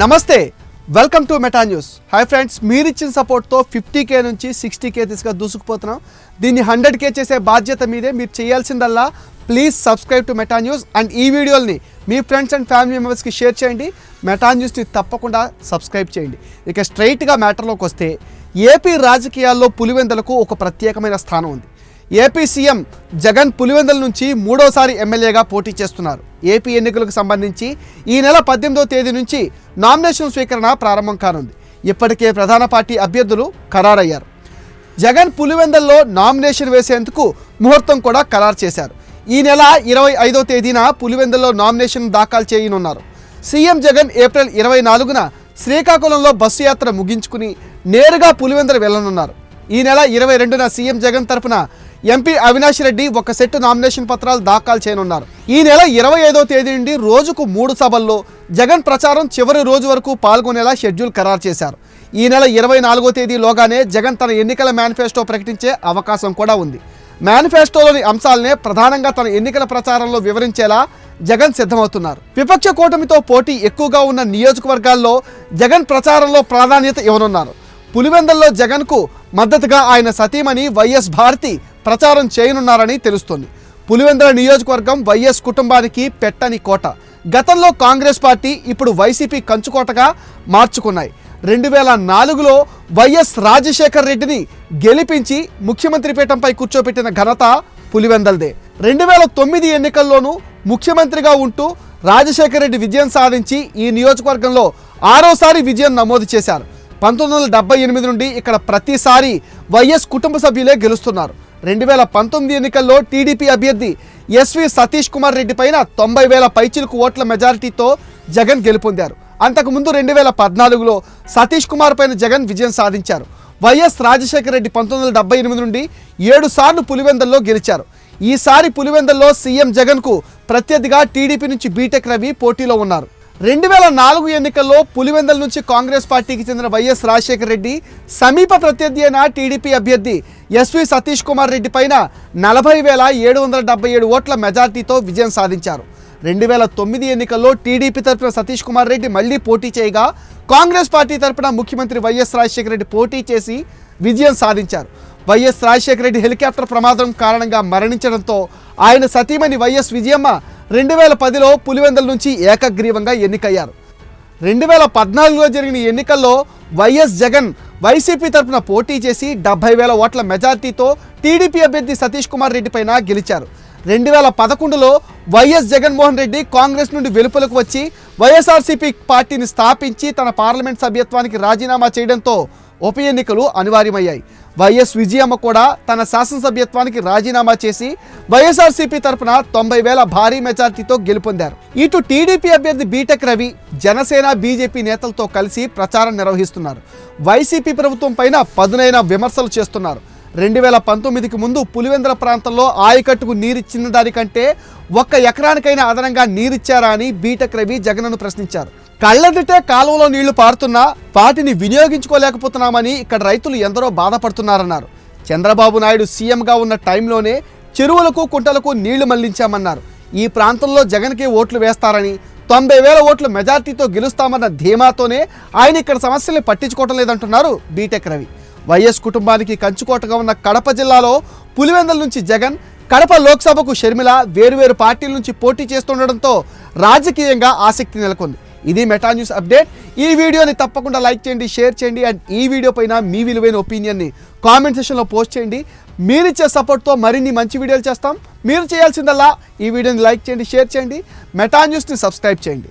నమస్తే welcome to Meta news hi friends మీరిచ్చిన సపోర్ట్తో ఫిఫ్టీ కే నుంచి సిక్స్టీ కే తీసుగా దూసుకుపోతున్నాం. దీన్ని హండ్రెడ్ కే చేసే బాధ్యత మీదే మీరు చేయాల్సిందల్లా please subscribe to Meta news and ఈ వీడియోల్ని మీ ఫ్రెండ్స్ అండ్ ఫ్యామిలీ మెంబర్స్కి షేర్ చేయండి. మెటా న్యూస్ని తప్పకుండా సబ్స్క్రైబ్ చేయండి. ఇక స్ట్రైట్గా మ్యాటర్లోకి వస్తే ఏపీ రాజకీయాల్లో పులివెందలకు ఒక ప్రత్యేకమైన స్థానం ఉంది. ఏపీ సీఎం జగన్ పులివెందుల నుంచి మూడోసారి ఎమ్మెల్యేగా పోటీ చేస్తున్నారు. ఏపీ ఎన్నికలకు సంబంధించి ఈ నెల పద్దెనిమిదో తేదీ నుంచి నామినేషన్ స్వీకరణ ప్రారంభం కానుంది. ఇప్పటికే ప్రధాన పార్టీ అభ్యర్థులు ఖరారయ్యారు. జగన్ పులివెందల్లో నామినేషన్ వేసేందుకు ముహూర్తం కూడా ఖరారు చేశారు. ఈ నెల ఇరవై ఐదో తేదీన పులివెందుల్లో నామినేషన్ దాఖలు చేయనున్నారు. సీఎం జగన్ ఏప్రిల్ ఇరవై నాలుగున శ్రీకాకుళంలో బస్సు యాత్ర ముగించుకుని నేరుగా పులివెందులు వెళ్ళనున్నారు ఈ నెల ఇరవై రెండున సీఎం జగన్ తరపున ఎంపీ అవినాష్ రెడ్డి ఒక సెట్ నామినేషన్ పత్రాలు దాఖలు చేయనున్నారు. ఈ నెల ఇరవై ఐదో తేదీ నుండి రోజుకు మూడు సభల్లో జగన్ ప్రచారం చివరి రోజు వరకు పాల్గొనేలా షెడ్యూల్ ఖరారు చేశారు. ఈ నెల ఇరవై నాలుగో తేదీలోగానే జగన్ తన ఎన్నికల మేనిఫెస్టో ప్రకటించే అవకాశం కూడా ఉంది. మేనిఫెస్టోలోని అంశాలనే ప్రధానంగా తన ఎన్నికల ప్రచారంలో వివరించేలా జగన్ సిద్ధమవుతున్నారు. విపక్ష కూటమితో పోటీ ఎక్కువగా ఉన్న నియోజకవర్గాల్లో జగన్ ప్రచారంలో ప్రాధాన్యత ఇవ్వనున్నారు. పులివెందల్లో జగన్కు మద్దతుగా ఆయన సతీమణి వైఎస్ భారతి ప్రచారం చేయనున్నారని తెలుస్తోంది. పులివెందుల నియోజకవర్గం వైఎస్ కుటుంబానికి పెట్టని కోట. గతంలో కాంగ్రెస్ పార్టీ ఇప్పుడు వైసీపీ కంచుకోటగా మార్చుకున్నాయి. రెండు వేల నాలుగులో వైఎస్ రాజశేఖర్ రెడ్డిని గెలిపించి ముఖ్యమంత్రి పీఠంపై కూర్చోబెట్టిన ఘనత పులివెందల్దే. రెండు వేల తొమ్మిది ఎన్నికల్లోనూ ముఖ్యమంత్రిగా ఉంటూ రాజశేఖర రెడ్డి విజయం సాధించి ఈ నియోజకవర్గంలో ఆరోసారి విజయం నమోదు చేశారు. పంతొమ్మిది వందల డెబ్బై ఎనిమిది నుండి ఇక్కడ ప్రతిసారి వైఎస్ కుటుంబ సభ్యులే గెలుస్తున్నారు. రెండు వేల పంతొమ్మిది ఎన్నికల్లో టీడీపీ అభ్యర్థి ఎస్వి సతీష్ కుమార్ రెడ్డి పైన తొంభై వేల పైచిలకు ఓట్ల మెజారిటీతో జగన్ గెలుపొందారు. అంతకుముందు రెండు వేల పద్నాలుగులో సతీష్ కుమార్ పైన జగన్ విజయం సాధించారు. వైఎస్ రాజశేఖర రెడ్డి పంతొమ్మిది వందల డెబ్బై ఎనిమిది నుండి ఏడు సార్లు పులివెందల్లో గెలిచారు. ఈసారి పులివెందల్లో సీఎం జగన్కు ప్రత్యర్థిగా టీడీపీ నుంచి బీటెక్ రవి పోటీలో ఉన్నారు. రెండు వేల నాలుగు ఎన్నికల్లో పులివెందల నుంచి కాంగ్రెస్ పార్టీకి చెందిన వైఎస్ రాజశేఖర రెడ్డి సమీప ప్రత్యర్థి అయిన టీడీపీ అభ్యర్థి ఎస్వి సతీష్ కుమార్ రెడ్డి పైన నలభై వేల ఏడు వందల డెబ్బై ఏడు ఓట్ల మెజార్టీతో విజయం సాధించారు. రెండు వేల తొమ్మిది ఎన్నికల్లో టీడీపీ తరఫున సతీష్ కుమార్ రెడ్డి మళ్ళీ పోటీ చేయగా కాంగ్రెస్ పార్టీ తరపున ముఖ్యమంత్రి వైఎస్ రాజశేఖర రెడ్డి పోటీ చేసి విజయం సాధించారు. వైఎస్ రాజశేఖర రెడ్డి హెలికాప్టర్ ప్రమాదం కారణంగా మరణించడంతో ఆయన సతీమణి వైఎస్ విజయమ్మ రెండు వేల పదిలో పులివెందల నుంచి ఏకగ్రీవంగా ఎన్నికయ్యారు. రెండు వేల పద్నాలుగులో జరిగిన ఎన్నికల్లో వైఎస్ జగన్ వైసీపీ తరపున పోటీ చేసి డెబ్బై వేల ఓట్ల మెజార్టీతో టీడీపీ అభ్యర్థి సతీష్ కుమార్ రెడ్డి పైన గెలిచారు. రెండు వేల పదకొండులో వైఎస్ జగన్మోహన్ రెడ్డి కాంగ్రెస్ నుండి వెలుపలకు వచ్చి వైఎస్ఆర్సీపీ పార్టీని స్థాపించి తన పార్లమెంట్ సభ్యత్వానికి రాజీనామా చేయడంతో ఉప ఎన్నికలు అనివార్యమయ్యాయి. వైఎస్ విజయమ్మ కూడా తన శాసనసభ్యత్వానికి రాజీనామా చేసి వైఎస్ఆర్సీపీ తరపున తొంభై వేల భారీ మెజార్టీతో గెలుపొందారు. ఇటు టీడీపీ అభ్యర్థి బీటెక్ రవి జనసేన బీజేపీ నేతలతో కలిసి ప్రచారం నిర్వహిస్తున్నారు. వైసీపీ ప్రభుత్వం పైన పదునైన విమర్శలు చేస్తున్నారు. రెండు వేల పంతొమ్మిదికి ముందు పులివెందుల ప్రాంతంలో ఆయకట్టుకు నీరిచ్చిన దానికంటే ఒక్క ఎకరానికైనా అదనంగా నీరిచ్చారా అని బీటెక్ రవి జగన్ను ప్రశ్నించారు. కళ్ళెదిటే కాలువలో నీళ్ళు పారుతున్నా వాటిని వినియోగించుకోలేకపోతున్నామని ఇక్కడ రైతులు ఎందరో బాధపడుతున్నారన్నారు. చంద్రబాబు నాయుడు సీఎంగా ఉన్న టైంలోనే చెరువులకు కుంటలకు నీళ్ళు మళ్ళించామన్నారు. ఈ ప్రాంతంలో జగన్కి ఓట్లు వేస్తారని తొంభై వేల ఓట్లు మెజార్టీతో గెలుస్తామన్న ధీమాతోనే ఆయన ఇక్కడ సమస్యల్ని పట్టించుకోవటం లేదంటున్నారు బీటెక్ రవి. వైఎస్ కుటుంబానికి కంచుకోటగా ఉన్న కడప జిల్లాలో పులివెందల నుంచి జగన్ కడప లోక్సభకు షర్మిల వేరువేరు పార్టీల నుంచి పోటీ చేస్తుండడంతో రాజకీయంగా ఆసక్తి నెలకొంది. ఇది మెటా న్యూస్ అప్డేట్. ఈ వీడియోని తప్పకుండా లైక్ చేయండి షేర్ చేయండి అండ్ ఈ వీడియో పైన మీ విలువైన ఒపీనియన్ని కామెంట్ సెషన్లో పోస్ట్ చేయండి. మీరిచ్చే సపోర్ట్తో మరిన్ని మంచి వీడియోలు చేస్తాం. మీరు చేయాల్సిందల్లా ఈ వీడియోని లైక్ చేయండి షేర్ చేయండి. మెటా న్యూస్ని సబ్స్క్రైబ్ చేయండి.